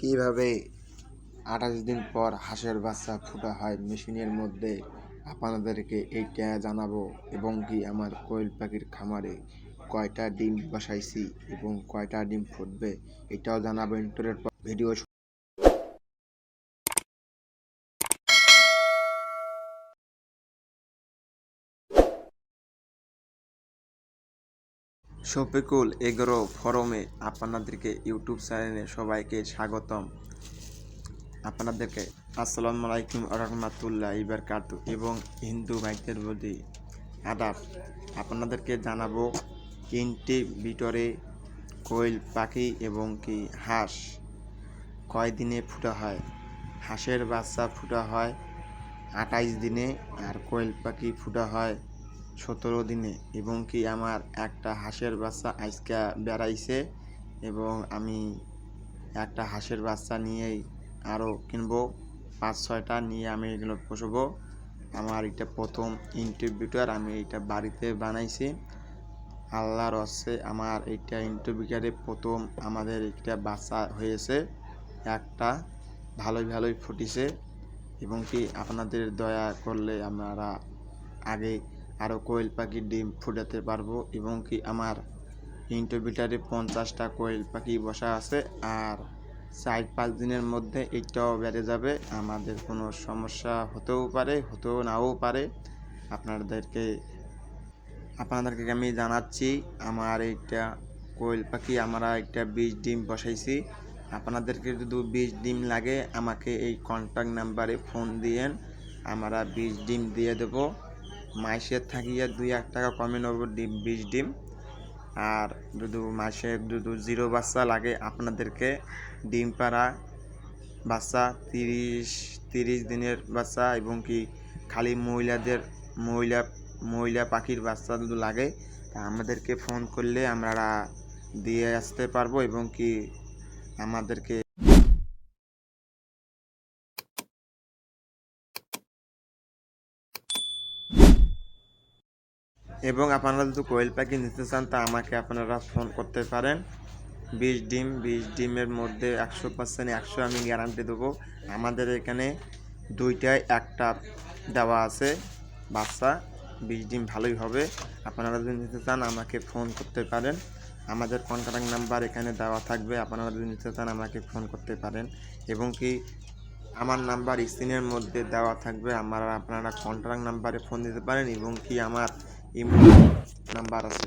কীভাবে আঠাশ দিন পর হাঁসের বাচ্চা ফুটা হয় মেশিনের মধ্যে? আপনাদেরকে এইটা জানাব। এবং কি আমার কোয়েল পাখির খামারে কয়টা ডিম বসাইছি এবং কয়টা ডিম ফুটবে, এটাও জানাব ইন্টারের ভিডিও শফিকুল এগ্রো ফরমে আপনাদেরকে ইউটিউব চ্যানেলে সবাইকে স্বাগতম। আপনাদেরকে আসসালামু আলাইকুম রহমতুল্লাহ ইবরকাতু এবং হিন্দু ভাইদের প্রতি আদাব। আপনাদেরকে জানাব, তিনটি ভিতরে কোয়েল পাখি এবং কি হাঁস কয় দিনে ফুটা হয়? হাঁসের বাচ্চা ফুটা হয় আঠাইশ দিনে আর কোয়েল পাখি ফুটা হয় সতেরো দিনে এবং কি আমার একটা হাঁসের বাচ্চা আজকা বেড়াইছে এবং আমি একটা হাঁসের বাচ্চা নিয়েই আরও কিনবো। পাঁচ, ছয়টা নিয়ে আমি এগুলো পুষবো। আমার এটা প্রথম ইন্টারভিউটার আমি এটা বাড়িতে বানাইছি। আল্লাহর হচ্ছে আমার এইটা ইন্টারভিউটারে প্রথম আমাদের একটা বাচ্চা হয়েছে, একটা ভালোই ভালোই ফুটিছে। এবং কি আপনাদের দয়া করলে আমরা আগে আরও কোয়েল পাখির ডিম ফুটাতে পারব এবং কি আমার ইনকিউবেটারে পঞ্চাশটা কোয়েল পাখি বসা আছে আর চার পাঁচ দিনের মধ্যে এইটাও বেড়ে যাবে। আমাদের কোনো সমস্যা হতেও পারে, হতেও নাও পারে। আপনাদেরকে আপনাদেরকে আমি জানাচ্ছি, আমার এইটা কোয়েল পাখি, আমরা একটা বিশ ডিম বসাইছি। আপনাদেরকে যদি বিশ ডিম লাগে, আমাকে এই কন্ট্যাক্ট নাম্বারে ফোন দিয়েন, আমরা বিশ ডিম দিয়ে দেবো। মাসের থাকিয়া দুই এক টাকা কমে নেব ডিম, বিশ ডিম। আর যদি মাসে যদি জিরো বাচ্চা লাগে আপনাদেরকে। ডিম পাড়া বাচ্চা, তিরিশ তিরিশ দিনের বাচ্চা এবং কি খালি মহিলাদের, মহিলা মহিলা পাখির বাচ্চা যদি লাগে। তা আমাদেরকে ফোন করলে আমরা দিয়ে আসতে পারব এবং কি আমাদেরকে এবং আপনারা যদি কোয়েল পাখি নিতে চান, তা আমাকে আপনারা ফোন করতে পারেন। বিশ ডিম, বিশ ডিমের মধ্যে একশো পার্সেন্ট একশো আমি গ্যারান্টি দেবো। আমাদের এখানে দুইটায় একটা দেওয়া আছে, বাচ্চা, বিশ ডিম ভালোই হবে। আপনারা যদি নিতে চান, আমাকে ফোন করতে পারেন। আমাদের কন্ট্যাক্ট নাম্বার এখানে দেওয়া থাকবে, আপনারা যদি নিতে চান, আমাকে ফোন করতে পারেন। এবং কি আমার নাম্বার স্ক্রিনের মধ্যে দেওয়া থাকবে, আমার আপনারা কন্ট্যাক্ট নাম্বারে ফোন দিতে পারেন। এবং কি আমার ইমেল নাম্বার আছে